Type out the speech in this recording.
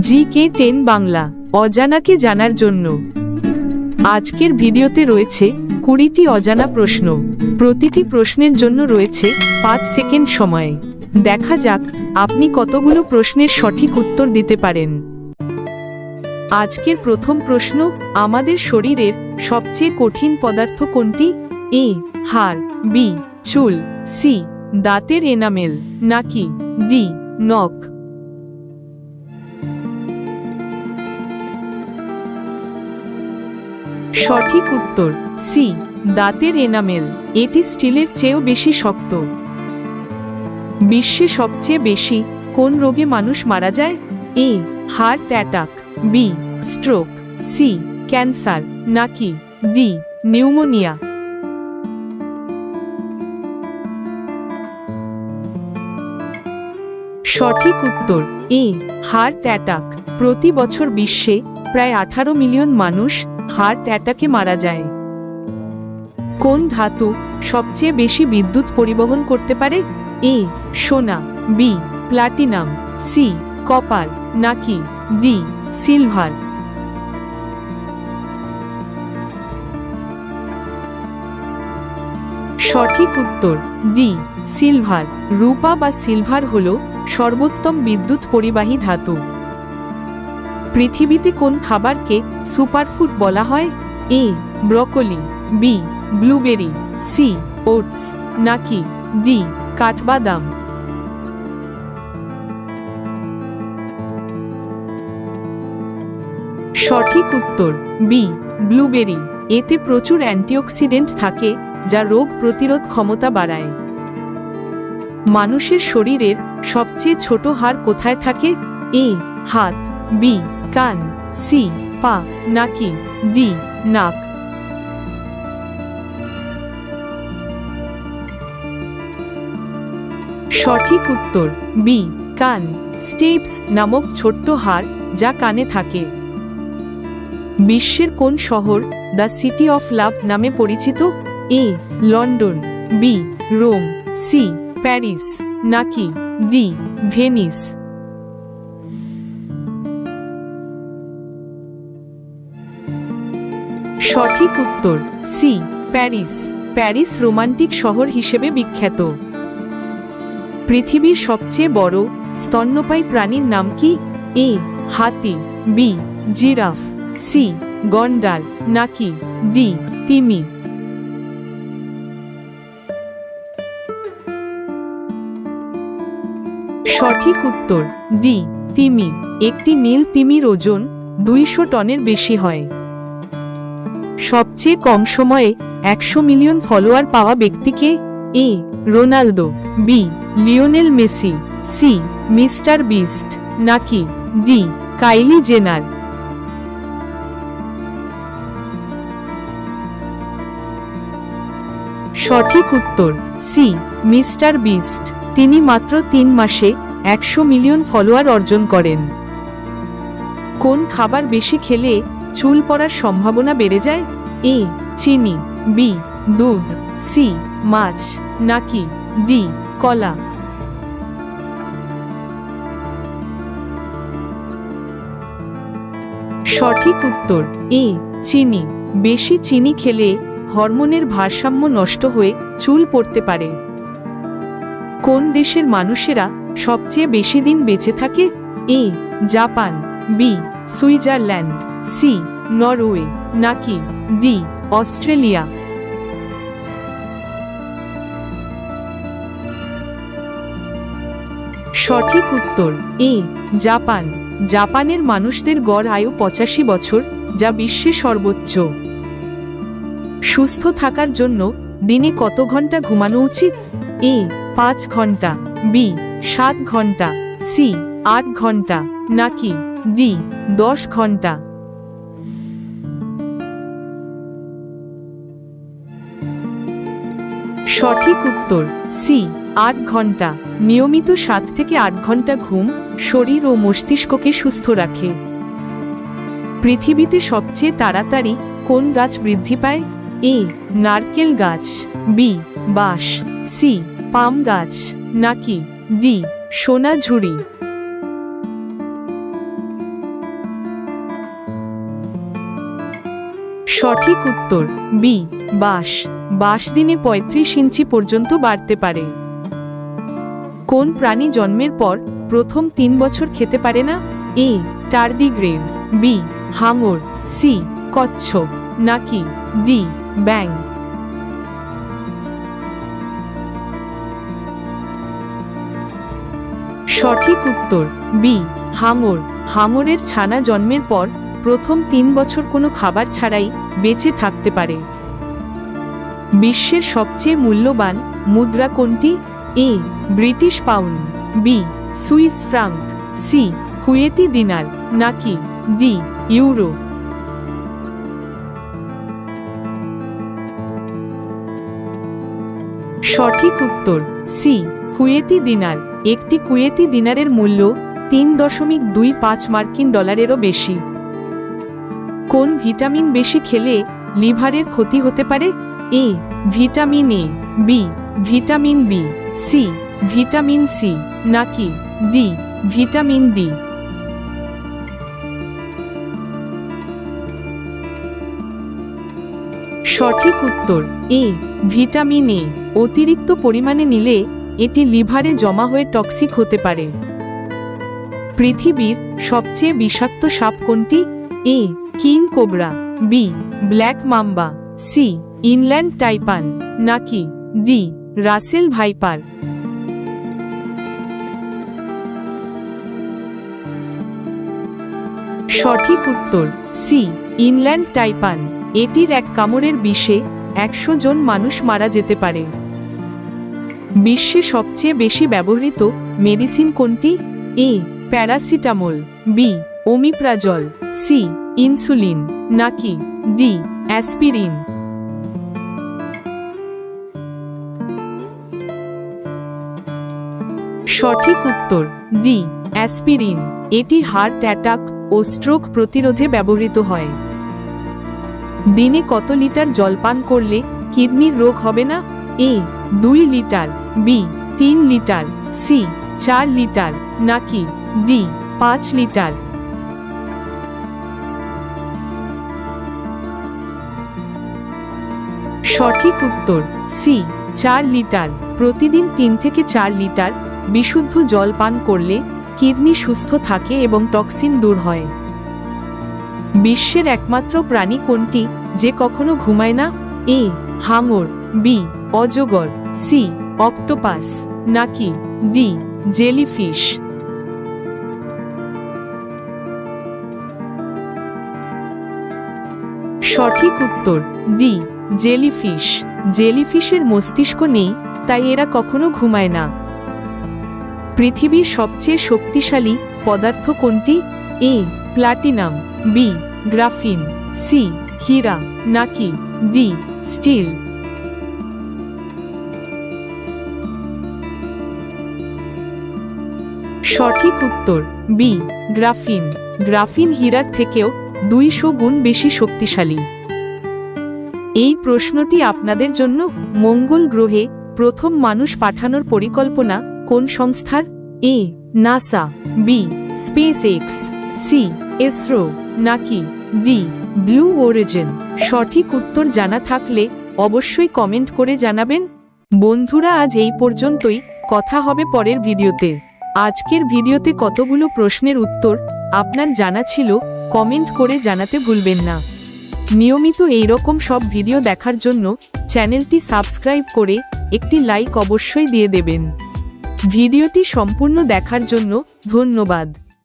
জি কে ten Bangla, অজানাকে জানার জন্য। আজকের ভিডিওতে রয়েছে কুড়িটি অজানা প্রশ্ন। প্রতিটি প্রশ্নের জন্য রয়েছে পাঁচ সেকেন্ড সময়। দেখা যাক আপনি কতগুলো প্রশ্নের সঠিক উত্তর দিতে পারেন। আজকের প্রথম প্রশ্ন, আমাদের শরীরের সবচেয়ে কঠিন পদার্থ কোনটি? এ, হাড়, বি, চুল, সি, দাঁতের এনামেল, নাকি ডি, নখ? সঠিক উত্তর, সি, দাঁতের এনামেল। এটি স্টিলের চেয়েও বেশি শক্ত। বিশ্বে সবচেয়ে বেশি কোন রোগে মানুষ মারা যায়? A, heart attack, B, stroke, C, cancer, নাকি ডি, নিউমোনিয়া। সঠিক উত্তর, এ, হার্ট অ্যাটাক। প্রতি বছর বিশ্বে প্রায় আঠারো মিলিয়ন মানুষ হার্ট অ্যাটাকে মারা যায়। কোন ধাতু সবচেয়ে বেশি বিদ্যুৎ পরিবহন করতে পারে? এ, সোনা, বি, প্লাটিনাম, সি, কপার, নাকি ডি, সিলভার? সঠিক উত্তর, ডি, সিলভার। রূপা বা সিলভার হল সর্বোত্তম বিদ্যুৎ পরিবাহী ধাতু। পৃথিবীতে কোন খাবারকে সুপারফুড বলা হয়? A, broccoli, B, blueberry, C, oats, নাকি ডি, কাঠবাদাম? সঠিক উত্তর, বি, ব্লুবেরি। এতে প্রচুর অ্যান্টিঅক্সিডেন্ট থাকে, যা রোগ প্রতিরোধ ক্ষমতা বাড়ায়। মানুষের শরীরের সবচেয়ে ছোট হাড় কোথায় থাকে? এ, হাত। বি কান, সি, পা, নাকি, ডি, নাক। সঠিক উত্তর, বি, কান, স্টেপস নামক ছোট্ট হার যা কানে থাকে। বিশ্বের কোন শহর, দ্য সিটি অফ লাভ নামে পরিচিত? A, London, B, Rome, C, Paris, নাকি, ডি, ভেনিস? সঠিক উত্তর, সি, প্যারিস। প্যারিস রোমান্টিক শহর হিসেবে বিখ্যাত। পৃথিবীর সবচেয়ে বড় স্তন্যপায়ী প্রাণীর নাম কি? এ, হাতি, বি, জিরাফ, সি, গন্ডাল, নাকি ডি, তিমি। সঠিক উত্তর, ডি, তিমি। একটি নীল তিমির ওজন দুইশো টনের বেশি হয়। সবচেয়ে কম সময়ে একশো মিলিয়ন ফলোয়ার পাওয়া ব্যক্তিকে A, Ronaldo, B, Lionel Messi, C, mister Beast, নাকি ডি, কাইলি জেনার? সঠিক উত্তর, সি, মিস্টার বিস্ট। তিনি মাত্র তিন মাসে একশো মিলিয়ন ফলোয়ার অর্জন করেন। কোন খাবার বেশি খেলে চুল পড়ার সম্ভাবনা বেড়ে যায়? এ, চিনি, বি, দুধ, সি, মাছ, নাকি, ডি, কলা? সঠিক উত্তর, এ, চিনি। বেশি চিনি খেলে হরমোনের ভারসাম্য নষ্ট হয়ে চুল পড়তে পারে। কোন দেশের মানুষেরা সবচেয়ে বেশি দিন বেঁচে থাকে? A, Japan, B, Switzerland. C, Norway, নাকি ডি, অস্ট্রেলিয়া? সঠিক উত্তর, এ, জাপান। জাপানের মানুষদের গড় আয়ু পঁচাশি বছর, যা বিশ্বে সর্বোচ্চ। সুস্থ থাকার জন্য দিনে কত ঘণ্টা ঘুমানো উচিত? এ, পাঁচ ঘণ্টা। বি, সাত ঘণ্টা। সি, আট ঘণ্টা। নাকি ডি, দশ ঘণ্টা। সঠিক উত্তর সি আট ঘণ্টা। নিয়মিত সাত থেকে আট ঘণ্টা ঘুম, শরীর ও মস্তিষ্ককে সুস্থ রাখে। পৃথিবীতে সবচেয়ে তাড়াতাড়ি কোন গাছ বৃদ্ধি পায়? এ নারকেল গাছ। বি বাস সি পাম গাছ। নাকি ডি সোনা ঝুড়ি। সঠিক উত্তর বি বাঁশ বাঁশ দিনে পঁয়ত্রিশ ইঞ্চি পর্যন্ত বাড়তে পারে। কোন প্রাণী জন্মের পর প্রথম তিন বছর খেতে পারে না? এ টার্ডিগ্রেড বি, হাঙর, সি, কচ্ছপ, নাকি ডি ব্যাং সঠিক উত্তর, বি, হাঙর। হাঙরের ছানা জন্মের পর প্রথম তিন বছর কোনো খাবার ছাড়াই বেঁচে থাকতে পারে। বিশ্বের সবচেয়ে মূল্যবান মুদ্রা কোনটি? A, British pound, B, Swiss franc, C, Kuwaiti dinar, নাকি ডি, ইউরো। সঠিক উত্তর, সি, কুয়েতি দিনার। একটি কুয়েতি দিনারের মূল্য তিন দশমিক দুই পাঁচ মার্কিন ডলারেরও বেশি। কোন ভিটামিন বেশি খেলে লিভারের ক্ষতি হতে পারে? A, vitamin A, B, vitamin B, C, vitamin C, নাকি ডি, ভিটামিন ডি। সঠিক উত্তর, এ, ভিটামিন এ। অতিরিক্ত পরিমাণে নিলে এটি লিভারে জমা হয়ে টক্সিক হতে পারে। পৃথিবীর সবচেয়ে বিষাক্ত সাপ কোনটি? A, king cobra, B, black mamba. C, inland taipan, নাকি ডি, রাসেল ভাইপার? সঠিক উত্তর, সি, ইনল্যান্ড টাইপান। এটির এক কামড়ের বিষে একশো জন মানুষ মারা যেতে পারে। বিশ্বে সবচেয়ে বেশি ব্যবহৃত মেডিসিন কোনটি? A, paracetamol, B, omeprazole, C, insulin, নাকি ডি অ্যাসপিরিন। সঠিক উত্তর, ডি, অ্যাসপিরিন। এটি হার্ট অ্যাটাক ও স্ট্রোক প্রতিরোধে ব্যবহৃত হয়। দিনে কত লিটার জল পান করলে কিডনির রোগ হবে না? এ, দুই লিটার, বি, তিন লিটার, সি, চার লিটার, নাকি ডি, পাঁচ লিটার? সঠিক উত্তর সি চার লিটার। প্রতিদিন তিন থেকে চার লিটার বিশুদ্ধ জল পান করলে কিডনি সুস্থ থাকে এবং টক্সিন দূর হয়। বিশ্বের একমাত্র প্রাণী কোনটি যে কখনো ঘুমায় না? এ, হাঙর বি অজগর সি অক্টোপাস, নাকি ডি জেলিফিশ? সঠিক উত্তর ডি জেলিফিশ। জেলিফিশের মস্তিষ্ক নেই, তাই এরা কখনো ঘুমায় না। পৃথিবীর সবচেয়ে শক্তিশালী পদার্থ কোনটি? A, platinum, B, graphene, C, হীরা, নাকি ডি, স্টিল। সঠিক উত্তর, বি, গ্রাফিন। গ্রাফিন হীরার থেকেও দুইশো গুণ বেশি শক্তিশালী। এই প্রশ্নটি আপনাদের জন্য মঙ্গল গ্রহে প্রথম মানুষ পাঠানোর পরিকল্পনা কোন সংস্থার? A, NASA, B space X C, ISRO, নাকি ডি, ব্লু ওরিজিন সঠিক উত্তর জানা থাকলে অবশ্যই কমেন্ট করে জানাবেন। বন্ধুরা, আজ এই পর্যন্তই। কথা হবে পরের ভিডিওতে। আজকের ভিডিওতে কতগুলো প্রশ্নের উত্তর আপনার জানা ছিল, কমেন্ট করে জানাতে ভুলবেন না। নিয়মিত এই রকম সব ভিডিও দেখার জন্য চ্যানেলটি সাবস্ক্রাইব করে একটি লাইক অবশ্যই দিয়ে দেবেন। ভিডিওটি সম্পূর্ণ দেখার জন্য ধন্যবাদ।